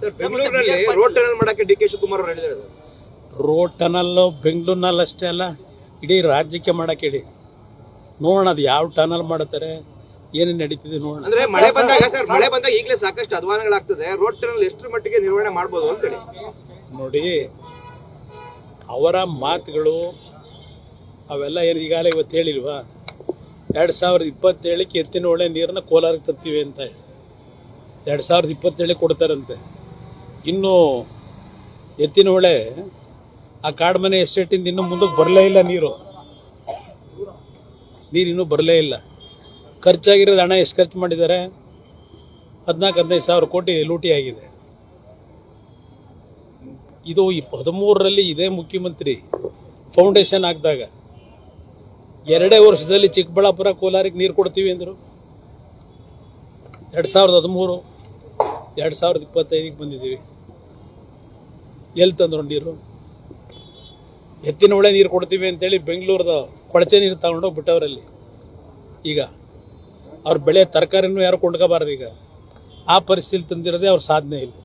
Sir ಬೆಂಗಳೂರಿನಲ್ಲಿ road tunnel ಮಾಡಕ್ಕೆ D K Shivakumar ಅವರು ಹೇಳಿದ್ದಾರೆ. ಸರ್. ರೋಡ್ ಟನಲ್ಲು ಬೆಂಗಳೂರಿನಲ್ಲಿ ಅಷ್ಟೇ ಅಲ್ಲ ಇಡೀ ರಾಜ್ಯಕ್ಕೆ ಮಾಡಕ್ಕೆ ಇಡಿ ನೋಡೋಣ ಅದು ಯಾವ ಟನಲ್ ಮಾಡ್ತಾರೆ ಏನೇನು ನಡೀತಿದೆ ನೋಡೋಣ. ಅಂದ್ರೆ ಮಳೆ ಬಂದಾಗ ಸರ್ ಮಳೆ ಬಂದಾಗ ಈಗಲೇ ಸಾಕಷ್ಟು ಅಧ್ವಾನಗಳಾಗ್ತದೆ ರೋಡ್ ಟನಲ್ ಎಷ್ಟರ ಮಟ್ಟಿಗೆ ನಿರ್ವಹಣೆ ಮಾಡ್ಬೋದು ಅಂತೇಳಿ ನೋಡಿ ಅವರ ಮಾತುಗಳು ಅವೆಲ್ಲ ಏನು ಈಗಾಗಲೇ ಇವತ್ತು ಹೇಳಿಲ್ವಾ? ಎರಡು ಸಾವಿರದ ಇಪ್ಪತ್ತೇಳಕ್ಕೆ ಎತ್ತಿನ ಒಳ್ಳೆ ನೀರನ್ನ ಕೋಲಾರಕ್ಕೆ ತರ್ತೀವಿ ಅಂತ ಹೇಳಿ. ಎರಡು ಸಾವಿರದ ಇಪ್ಪತ್ತೇಳಕ್ಕೆ ಕೊಡ್ತಾರಂತೆ. ಇನ್ನು ಎತ್ತಿನ ಹೊಳೆ, ಆ ಕಾಡ್ಮನೆ ಎಸ್ಟೇಟಿಂದ ಇನ್ನೂ ಮುಂದಕ್ಕೆ ಬರಲೇ ಇಲ್ಲ ನೀರು. ನೀರು ಇನ್ನೂ ಬರಲೇ ಇಲ್ಲ. ಖರ್ಚಾಗಿರೋದು ಹಣ ಎಷ್ಟು ಖರ್ಚು ಮಾಡಿದ್ದಾರೆ? ಹದಿನಾಲ್ಕು, ಹದಿನೈದು ಸಾವಿರ ಕೋಟಿ ಲೂಟಿ ಆಗಿದೆ. ಇದು ಈ ಹದಿಮೂರರಲ್ಲಿ ಇದೇ ಮುಖ್ಯಮಂತ್ರಿ ಫೌಂಡೇಶನ್ ಹಾಕಿದಾಗ ಎರಡೇ ವರ್ಷದಲ್ಲಿ ಚಿಕ್ಕಬಳ್ಳಾಪುರ ಕೋಲಾರಿಗೆ ನೀರು ಕೊಡ್ತೀವಿ ಅಂದರು. ಎರಡು ಸಾವಿರದ ಹದಿಮೂರು, ಎರಡು ಸಾವಿರದ ಇಪ್ಪತ್ತೈದಕ್ಕೆ ಬಂದಿದ್ದೀವಿ. ಎಲ್ಲಿ ತಂದ್ರು ನೀರು? ಎತ್ತಿನ ಒಳ್ಳೆ ನೀರು ಕೊಡ್ತೀವಿ ಅಂತೇಳಿ ಬೆಂಗಳೂರದ ಕೊಳಚೆ ನೀರು ತಗೊಂಡೋಗಿ ಬಿಟ್ಟವರಲ್ಲಿ ಈಗ ಅವ್ರ ಬೆಳೆ ತರಕಾರಿನೂ ಯಾರು ಕೊಂಡ್ಕೋಬಾರ್ದು ಈಗ. ಆ ಪರಿಸ್ಥಿತಿ ತಂದಿರೋದೇ ಅವ್ರ ಸಾಧನೆ ಇಲ್ಲ.